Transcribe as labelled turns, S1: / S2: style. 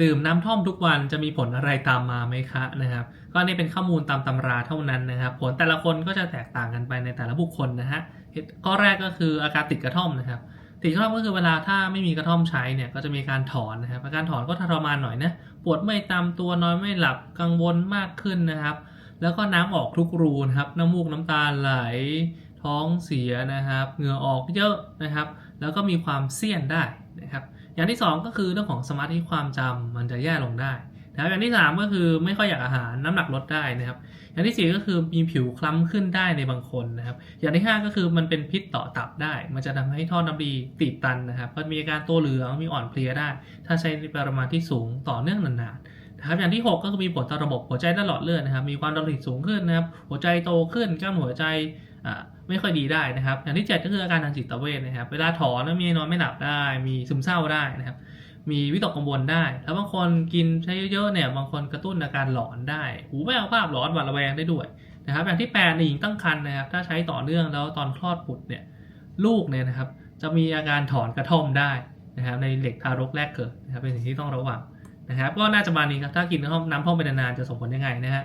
S1: ดื่มน้ำท่อมทุกวันจะมีผลอะไรตามมาไหมคะนะครับ ก็นี่เป็นข้อมูลตามตำราเท่านั้นนะครับ ผลแต่ละคนก็จะแตกต่างกันไปในแต่ละบุคคลนะฮะข้อแรกก็คืออาการติดกระท่อมนะครับ ติดกระท่อมก็คือเวลาถ้าไม่มีกระท่อมใช้เนี่ยก็จะมีการถอนนะครับอาการถอนก็ทรมานหน่อยนะปวดเมื่อยตามตัวนอนไม่หลับกังวลมากขึ้นนะครับ แล้วก็น้ำออกทุกรูนะครับ น้ำมูกน้ำตาไหล ท้องเสียนะครับ เหงื่อออกเยอะนะครับ แล้วก็มีความเสี่ยนได้นะครับ อย่างที่ 2 ก็คือเรื่องของสมาธิความจำมันจะแย่ลงได้นะครับอย่างที่ 3 ก็คือไม่ค่อยอยากอาหารน้ำหนักลดได้นะครับ อย่างที่ 4 ก็คือมีผิวคล้ำขึ้นได้ในบางคนนะครับ อย่างที่ 5 ก็คือมันเป็นพิษต่อตับได้ มันจะทำให้ท่อน้ำดีตีบตันนะครับก็มีอาการตัวเหลืองมีอ่อนเพลียได้ ถ้าใช้ในปริมาณที่สูงต่อเนื่องนานๆนะครับอย่างที่ 6 ก็คือมีผลต่อระบบหัวใจและหลอดเลือดนะครับ มีความดันโลหิตสูงขึ้นนะครับหัวใจโตขึ้นกล้ามหัวใจ ไม่ค่อยดีได้นะครับ อย่างที่ 7 ก็คืออาการทางจิตเวชนะครับ เวลาถอนแล้วมีนอนไม่หลับได้ มีซึมเศร้าได้นะครับ มีวิตกกังวลได้ แล้วบางคนกินใช้เยอะๆเนี่ย บางคนกระตุ้นอาการหลอนได้ หูแว่วภาพหลอนหวาดระแวงได้ด้วยนะครับ อย่างที่8ในหญิงตั้งครรภ์นะครับ ถ้าใช้ต่อเนื่องแล้วตอนคลอดบุตรเนี่ยลูกเนี่ยนะครับ จะมีอาการถอนกระท่อมได้นะครับ ในเด็กทารกแรกเกิดนะครับ เป็นสิ่งที่ต้องระวังนะครับ ก็น่าจะมานี้ครับ ถ้ากินน้ำท่อมน้ำท่อมไปนานๆจะส่งผลยังไงนะฮะ